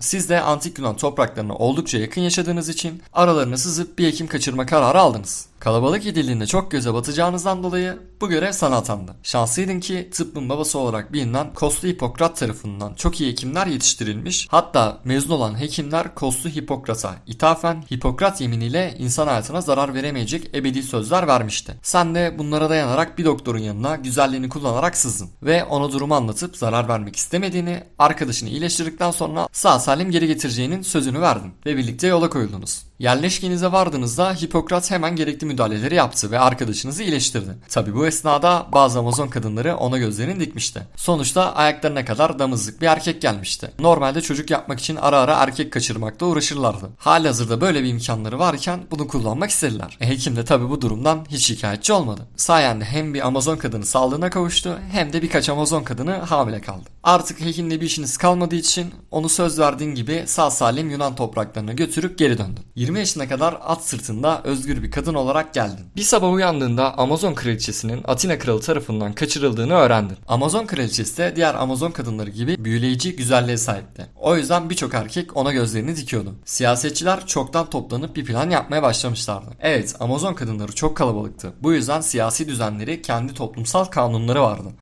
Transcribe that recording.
Siz de antik Yunan topraklarına oldukça yakın yaşadığınız için aralarına sızıp bir hekim kaçırma kararı aldınız. Kalabalık edildiğinde çok göze batacağınızdan dolayı bu görev sana atandı. Şanslıydın ki tıbbın babası olarak bilinen Koslu Hipokrat tarafından çok iyi hekimler yetiştirilmiş. Hatta mezun olan hekimler Koslu Hipokrat'a ithafen Hipokrat yeminiyle insan hayatına zarar veremeyecek ebedi sözler vermişti. Sen de bunlara dayanarak bir doktorun yanına güzelliğini kullanarak sızdın ve ona durumu anlatıp zarar vermek istemediğini, arkadaşını iyileştirdikten sonra sağ salim geri getireceğinin sözünü verdin ve birlikte yola koyuldunuz. Yerleşkenize vardığınızda Hipokrat hemen gerekli müdahaleleri yaptı ve arkadaşınızı iyileştirdi. Tabi bu esnada bazı Amazon kadınları ona gözlerini dikmişti. Sonuçta ayaklarına kadar damızlık bir erkek gelmişti. Normalde çocuk yapmak için ara ara erkek kaçırmakla uğraşırlardı. Halihazırda böyle bir imkanları varken bunu kullanmak istediler. E, hekim de tabi bu durumdan hiç şikayetçi olmadı. Sayende hem bir Amazon kadını sağlığına kavuştu hem de birkaç Amazon kadını hamile kaldı. Artık hekimle bir işiniz kalmadığı için onu söz verdiğin gibi sağ salim Yunan topraklarına götürüp geri döndün. 20 yaşına kadar at sırtında özgür bir kadın olarak geldin. Bir sabah uyandığında Amazon kraliçesinin Atina kralı tarafından kaçırıldığını öğrendin. Amazon kraliçesi de diğer Amazon kadınları gibi büyüleyici güzelliğe sahipti. O yüzden birçok erkek ona gözlerini dikiyordu. Siyasetçiler çoktan toplanıp bir plan yapmaya başlamışlardı. Evet Amazon kadınları çok kalabalıktı. Bu yüzden siyasi düzenleri kendi toplumsal kanunları vardı.